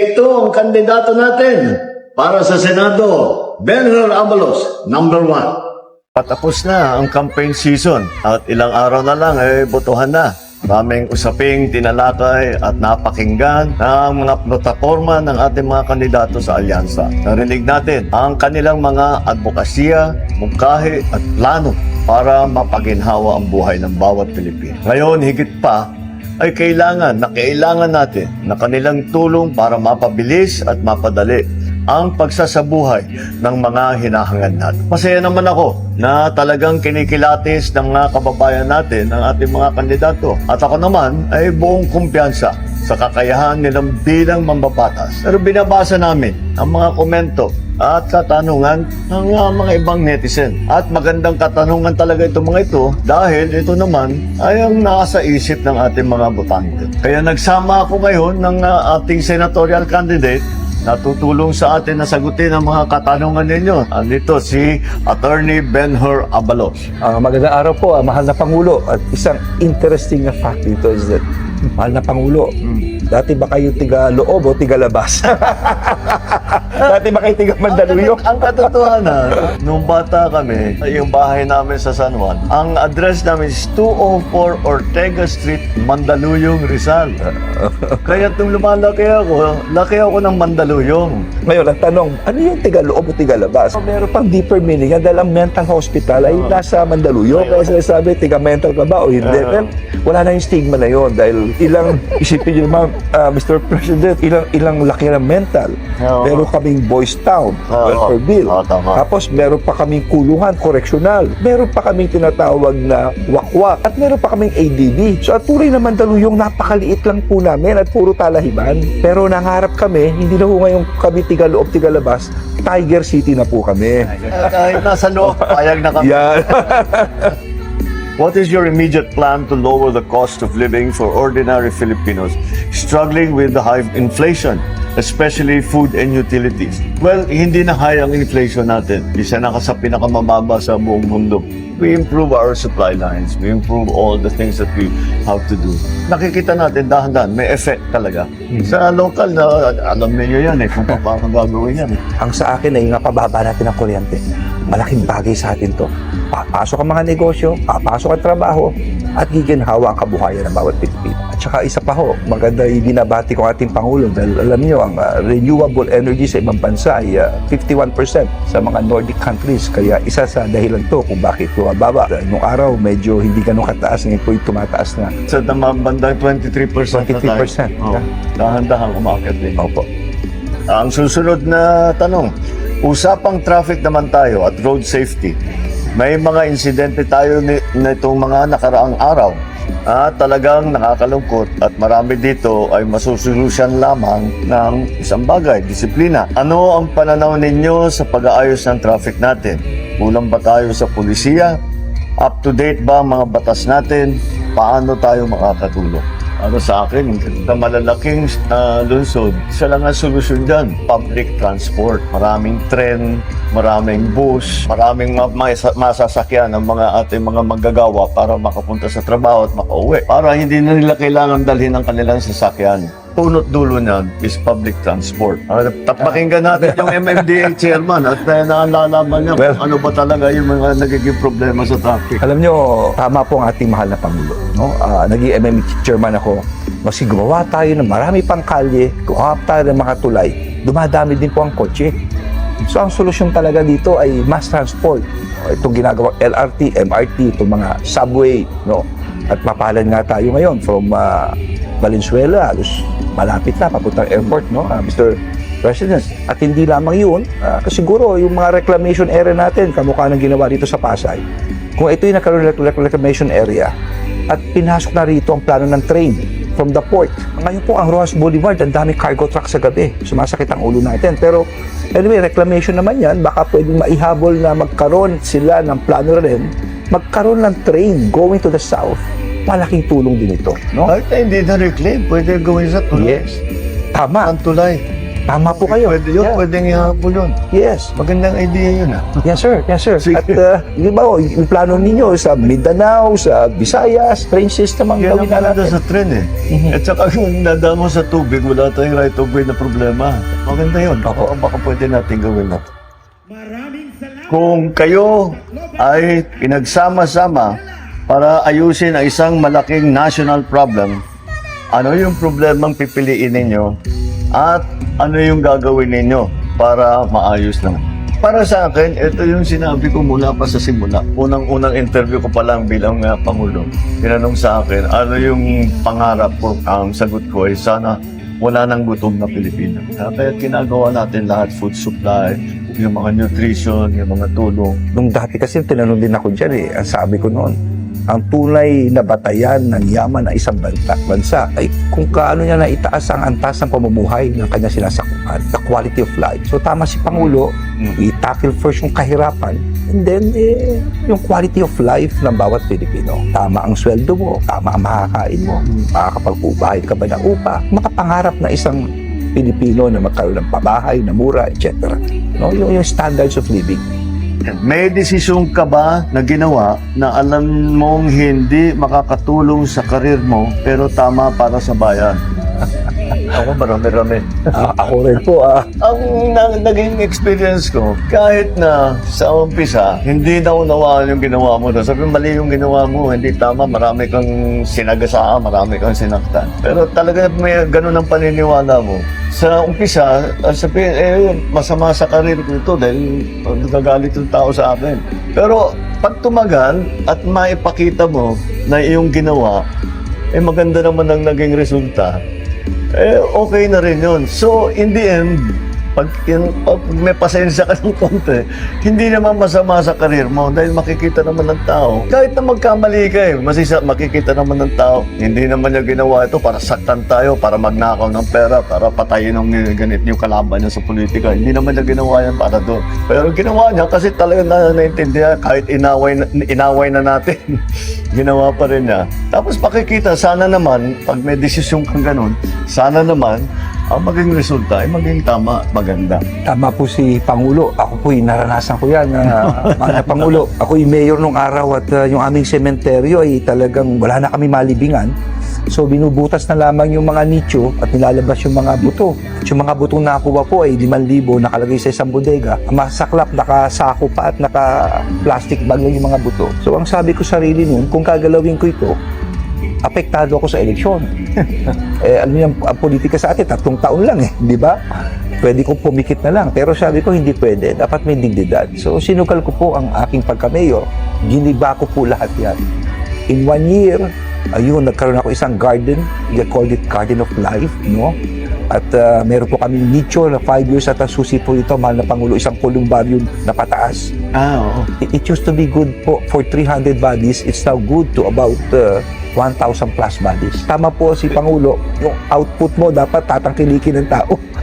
Ito ang kandidato natin para sa Senado, Benhur Abalos, number one. Patapos na ang campaign season at ilang araw na lang eh botohan na. Maraming usaping tinalakay at napakinggan ng mga plataforma ng ating mga kandidato sa alyansa. Narinig natin ang kanilang mga advokasya, mungkahi at plano para mapaginhawa ang buhay ng bawat Pilipino. Ngayon, higit pa, ay kailangan na kailangan natin na kanilang tulong para mapabilis at mapadali ang pagsasabuhay ng mga hinahangad natin. Masaya naman ako na talagang kinikilatis ng mga kababayan natin ang ating mga kandidato. At ako naman ay buong kumpiyansa sa kakayahan nilang bilang mambabatas. Pero binabasa namin ang mga komento at katanungan ng uh, mga ibang netizen. At magandang katanungan talaga itong mga ito dahil ito naman ay ang nasa isip ng ating mga botante. Kaya nagsama ako ngayon ng uh, ating senatorial candidate na tutulong sa atin na sagutin ang mga katanungan ninyo. Andito si Attorney Benhur Abalos. Ah, magandang araw po, ah, mahal na Pangulo. At isang interesting fact dito is that, mahal na Pangulo, dati ba kayo tiga loob o tiga labas? dati ba kayo tiga Mandaluyong? Ang katotohanan, nung bata kami, yung bahay namin sa San Juan, ang address namin is 204 Ortega Street, Mandaluyong, Rizal. Kaya nung lumalaki ako, laki ako ng Mandaluyong. Ngayon, ang tanong, ano yung tiga loob o tiga labas? Meron pang deeper meaning yan dahil ang mental hospital ay nasa Mandaluyong. Kaya sinasabi, tiga mental ka ba o hindi? Well, wala na yung stigma na yon dahil ilang, isipin nyo naman, ah, Mr. President, ilang ilang laki ng mental. Oo. Meron kaming boys town, Oo. welfare bill. Tama. Tapos meron pa kaming kulungan, correctional. Meron pa kaming tinatawag na wakwak. At meron pa kaming ADB. So at tuloy na Mandaluyong, napakaliit lang po namin at puro talahiban. Pero nangarap kami, hindi na ho ngayon kami tiga loob, tiga labas, Tiger City na po kami. Kahit nasa loob, payag na kami. Yan. What is your immediate plan to lower the cost of living for ordinary Filipinos struggling with the high inflation, especially food and utilities? Well, hindi na high ang inflation natin. Isa na ka sa pinakamababa sa buong mundo. We improve our supply lines. We improve all the things that we have to do. Nakikita natin dahan-dahan, may effect talaga. Sa local na, alam niyo yan eh, kung paano gagawin yan. ang sa akin ay nga pababa natin ang kuryente. Malaking bagay sa atin to. Papasok ang mga negosyo, papasok ang trabaho, at giginhawa ang kabuhayan ng bawat Pilipino. At saka isa pa ho, maganda yung binabati ko ating Pangulo dahil alam niyo, ang ah, renewable energy sa ibang bansa ay ah, 51% sa mga Nordic countries. Kaya isa sa dahilan to kung bakit bumababa. Nung araw, medyo hindi ganun kataas, ngayon po yung tumataas na. Sa tamang bandang 23% na tayo. 23%, Oh, yeah. Dahan-dahan umakit din. Opo. Ang susunod na tanong, usapang traffic naman tayo at road safety. May mga insidente tayo ni, nitong mga nakaraang araw at talagang nakakalungkot at marami dito ay masusolusyan lamang ng isang bagay, disiplina. Ano ang pananaw ninyo sa pag-aayos ng traffic natin? Kulang ba tayo sa pulisiya? Up to date ba ang mga batas natin? Paano tayo makakatulong? Ano sa akin, sa malalaking uh, lungsod, isa lang ang solusyon dyan, public transport. Maraming tren, maraming bus, maraming ma- maisa- masasakyan ng mga ating mga manggagawa para makapunta sa trabaho at makauwi. Para hindi na nila kailangan dalhin ang kanilang sasakyan. Punot dulo niyan is public transport. Uh, tapakinggan natin yung MMDA chairman at uh, naalalaman niya Well- ano ba talaga yung mga nagiging problema sa traffic. Alam nyo, tama po ang ating mahal na Pangulo. No? Ah, naging MME chairman ako. Kasi gumawa tayo ng marami pang kalye, gumawa tayo ng mga tulay, dumadami din po ang kotse. So ang solusyon talaga dito ay mass transport. No, Itong ginagawa LRT, MRT, itong mga subway. No? At mapalan nga tayo ngayon from ah, Valenzuela, malapit na, papuntang airport, no? Ah, Mr. President. At hindi lamang yun, kasi siguro yung mga reclamation area natin, kamukha ng ginawa dito sa Pasay, kung ito yung nagkaroon ng rec- reclamation area at pinasok na rito ang plano ng train from the port. Ngayon po ang Rojas Boulevard, ang daming cargo truck sa gabi. Sumasakit ang ulo natin. Pero anyway, reclamation naman yan. Baka pwedeng maihabol na magkaroon sila ng plano rin magkaroon ng train going to the south. Malaking tulong din ito. No? Kahit na hindi na reclaim, pwede gawin sa tulay. Yes. Tama. Ang tulay. Tama po kayo. Pwede yun, Yeah. pwedeng ihapon yun. Yes. Magandang idea yun ah. Yes, sir. Yes, sir. Sige. At, uh, di ba, oh, yung plano ninyo sa Mindanao, sa Visayas, train system ang gawin na natin. sa tren eh. Mhm. At saka kung nadamo sa tubig, wala tayong right of way na problema. Maganda yun. Opo. Baka, baka pwede natin gawin na. Kung kayo ay pinagsama-sama para ayusin ang isang malaking national problem, ano yung problemang pipiliin ninyo at ano yung gagawin ninyo para maayos naman? Para sa akin, ito yung sinabi ko mula pa sa simula. Unang-unang interview ko pa lang bilang uh, Pangulo. Tinanong sa akin, ano yung pangarap ko? Ang sagot ko ay sana wala nang gutom na Pilipino. Kaya ginagawa natin lahat, food supply, yung mga nutrition, yung mga tulong. Nung dati kasi tinanong din ako dyan eh. Ang sabi ko noon, ang tunay na batayan ng yaman ng isang bansa, bansa ay kung kaano niya naitaas ang antas ng pamumuhay ng kanya sinasakupan, the quality of life. So tama si Pangulo, Mm. i-tackle first yung kahirapan and then eh, yung quality of life ng bawat Pilipino. Tama ang sweldo mo, tama ang makakain mo, makakapag-ubahay ka ba ng upa, makapangarap na isang Pilipino na magkaroon ng pabahay na mura, etc. No, yung, yung standards of living. May desisyon ka ba na ginawa na alam mong hindi makakatulong sa karir mo pero tama para sa bayan? Ako marami-rami. Ah, ako rin po, ah, Ang na, naging experience ko, kahit na sa umpisa, hindi na unawaan yung ginawa mo. doon. Sabi, mali yung ginawa mo, hindi tama, marami kang sinagasaan, marami kang sinaktan. Pero talaga may ganun ang paniniwala mo. Sa umpisa, ah, sabi, eh, masama sa karir ko ito dahil nagagalit yung tao sa akin. Pero pag tumagal at maipakita mo na iyong ginawa, eh maganda naman ang naging resulta, eh, okay na rin yun. So, in the end, pag, in, pag may pasensya ka ng konti, hindi naman masama sa karir mo dahil makikita naman ng tao. Kahit na magkamali ka eh, masisa, makikita naman ng tao. Hindi naman niya ginawa ito para saktan tayo, para magnakaw ng pera, para patayin ng ganit yung kalaban niya sa politika. Hindi naman niya ginawa yan para doon. Pero ginawa niya kasi talaga na naintindihan kahit inaway na, inaway na natin. ginawa pa rin niya. Tapos pakikita, sana naman, pag may desisyon kang ganun, sana naman, ang maging resulta ay maging tama, maganda. Tama po si Pangulo. Ako po, naranasan ko yan. Uh, mga Pangulo, ako yung mayor nung araw at uh, yung aming sementeryo ay talagang wala na kami malibingan. So binubutas na lamang yung mga nicho at nilalabas yung mga buto. At yung mga butong nakuha po ay 5,000 nakalagay sa isang bodega. Masaklap, nakasako pa at naka-plastic bag yung mga buto. So ang sabi ko sa sarili nun, kung kagalawin ko ito, apektado ako sa eleksyon. eh, alam niyo, ang, politika sa atin, tatlong taon lang eh, di ba? Pwede kong pumikit na lang. Pero sabi ko, hindi pwede. Dapat may dignidad. So, sinukal ko po ang aking pagkamayor. Giniba ko po lahat yan. In one year, ayun, nagkaroon ako isang garden. We called it Garden of Life, no? At uh, meron po kami nicho na 5 years at ang susi po ito, mahal na Pangulo, isang kolumbaryum na pataas. Ah, oo. It, it used to be good po for 300 bodies. It's now good to about uh, 1,000 plus bodies. Tama po si Pangulo, yung output mo dapat tatangkilikin ng tao.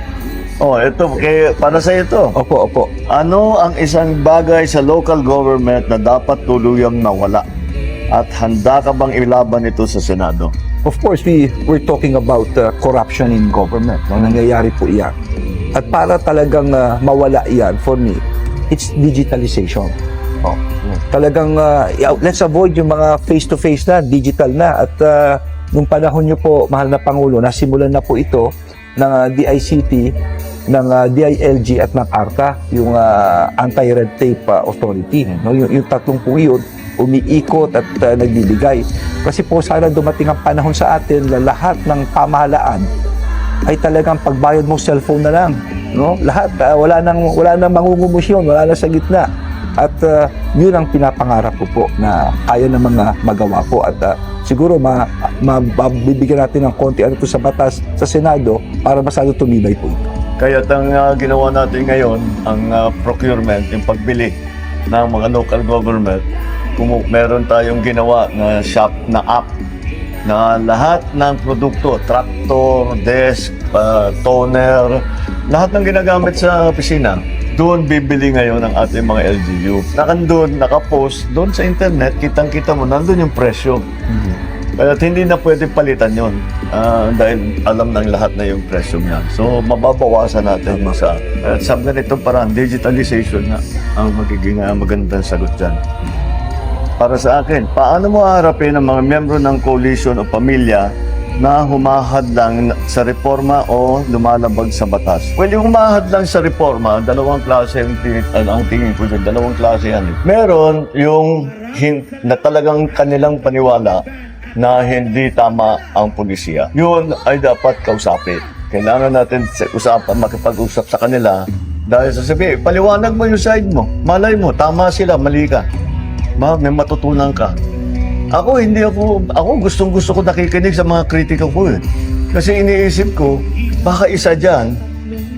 Oh, ito, kay, para sa ito. Opo, opo. Ano ang isang bagay sa local government na dapat tuluyang nawala? At handa ka bang ilaban ito sa Senado? Of course, we we're talking about uh, corruption in government. No? Nangyayari po iyan. At para talagang uh, mawala iyan, for me, it's digitalization. Oh. Talagang uh, let's avoid yung mga face-to-face na, digital na. At uh, nung panahon nyo po, mahal na Pangulo, nasimulan na po ito ng uh, DICT, ng uh, DILG at ng ARCA, yung uh, Anti-Red Tape uh, Authority. No? Yung, yung tatlong po yun, umiikot at uh, nagbibigay. Kasi po sana dumating ang panahon sa atin na lahat ng pamahalaan ay talagang pagbayad mo cellphone na lang, no? Lahat ah, wala nang wala nang mangungumusyon, wala na sa gitna. At ah, yun ang pinapangarap ko po na kaya ng mga magawa po at ah, siguro ma, ma, mabibigyan natin ng konti ano to sa batas sa Senado para masyado tumibay po ito. Kaya ang ah, ginawa natin ngayon, ang ah, procurement, yung pagbili ng mga local government, kung meron tayong ginawa na shop na app na lahat ng produkto, tractor, desk, ah, toner, lahat ng ginagamit sa opisina, doon bibili ngayon ang ating mga LGU. Nakandun, nakapost, doon sa internet, kitang-kita mo, nandun yung presyo. Kaya hindi na pwede palitan yon Ah, dahil alam ng lahat na yung presyo niya. So, mababawasan natin yung sa... At sa ganitong parang digitalization na ang magiging ah, magandang sagot dyan. Para sa akin, paano mo harapin ang mga miyembro ng coalition o pamilya na humahadlang sa reforma o lumalabag sa batas? Well, yung humahadlang sa reforma, dalawang klase yung tingin, ano, ang tingin ko dyan, dalawang klase yan. Meron yung na talagang kanilang paniwala na hindi tama ang pulisya. Yun ay dapat kausapin. Kailangan natin sa- usapan, makipag-usap sa kanila dahil sasabihin, paliwanag mo yung side mo. Malay mo, tama sila, mali ka. Ma, may matutunan ka. Ako, hindi ako, ako gustong gusto ko nakikinig sa mga kritika ko eh. Kasi iniisip ko, baka isa dyan,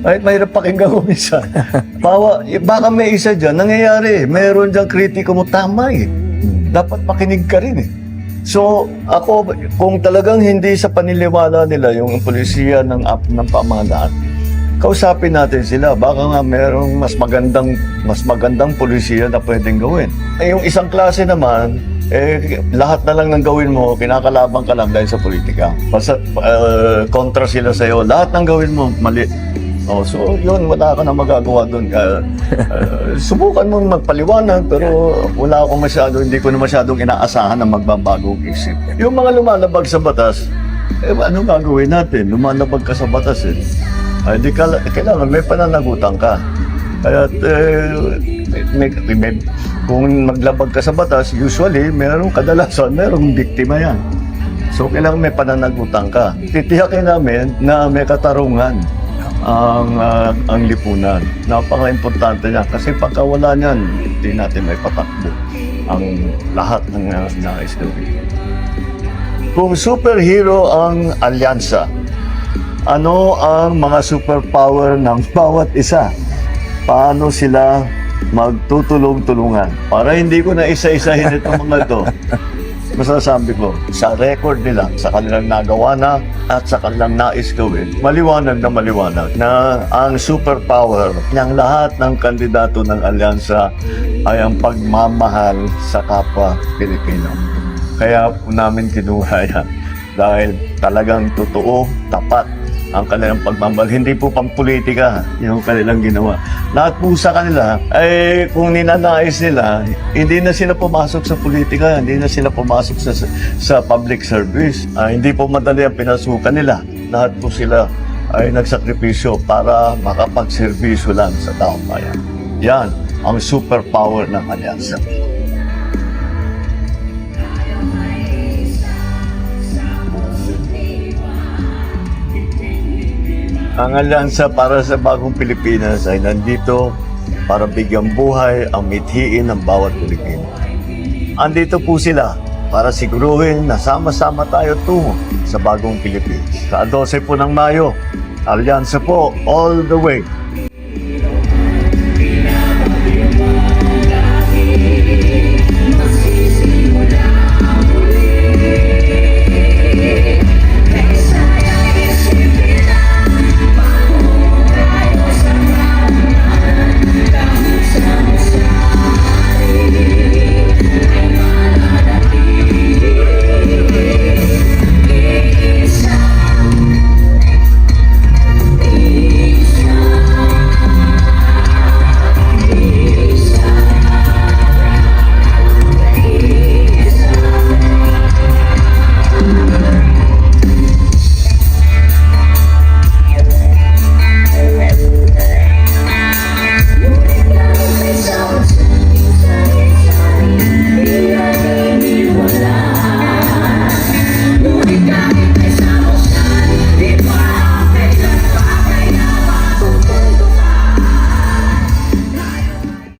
kahit mahirap pakinggan ko minsan, bawa, baka may isa dyan, nangyayari, mayroon dyan kritika mo, tama eh. Dapat makinig ka rin eh. So, ako, kung talagang hindi sa paniniwala nila yung polisiya ng, ng pamahalaan, kausapin natin sila. Baka nga merong mas magandang mas magandang polisiya na pwedeng gawin. Eh, yung isang klase naman, eh, lahat na lang ng gawin mo, kinakalaban ka lang dahil sa politika. Basta uh, kontra sila sa'yo, lahat ng gawin mo, mali. Oh, so yun, wala ka na magagawa doon. Uh, uh, subukan mong magpaliwanag, pero wala akong masyado, hindi ko na masyadong inaasahan na magbabagong isip. Yung mga lumalabag sa batas, eh, ano gagawin natin? Lumalabag ka sa batas eh. Ay, di ka, kailangan may pananagutan ka. Kaya, eh, may, kung maglabag ka sa batas, usually, meron kadalasan, merong biktima yan. So, kailangan may pananagutan ka. Titiyakin namin na may katarungan ang ah, ang lipunan. Napaka-importante niya kasi pagka wala niyan, hindi natin may patakbo ang lahat ng uh, nais gawin. Kung superhero ang alyansa, ano ang mga superpower ng bawat isa? Paano sila magtutulong-tulungan? Para hindi ko na isa-isahin itong mga ito. Masasabi ko, sa record nila, sa kanilang nagawa na at sa kanilang nais gawin, maliwanag na maliwanag na ang superpower ng lahat ng kandidato ng alyansa ay ang pagmamahal sa kapwa Pilipino. Kaya po namin kinuha yan dahil talagang totoo, tapat ang kanilang pagmamahal. Hindi po pampolitika yung kanilang ginawa. Lahat po sa kanila, ay kung ninanais nila, hindi na sila pumasok sa politika, hindi na sila pumasok sa, sa public service. Ah, hindi po madali ang pinasukan nila. Lahat po sila ay nagsakripisyo para makapagserbisyo lang sa taong bayan. Yan ang superpower ng alyansa. Ang alyansa para sa bagong Pilipinas ay nandito para bigyan buhay ang mithiin ng bawat Pilipino. Andito po sila para siguruhin na sama-sama tayo tungo sa bagong Pilipinas. Sa 12 po ng Mayo, alyansa po all the way.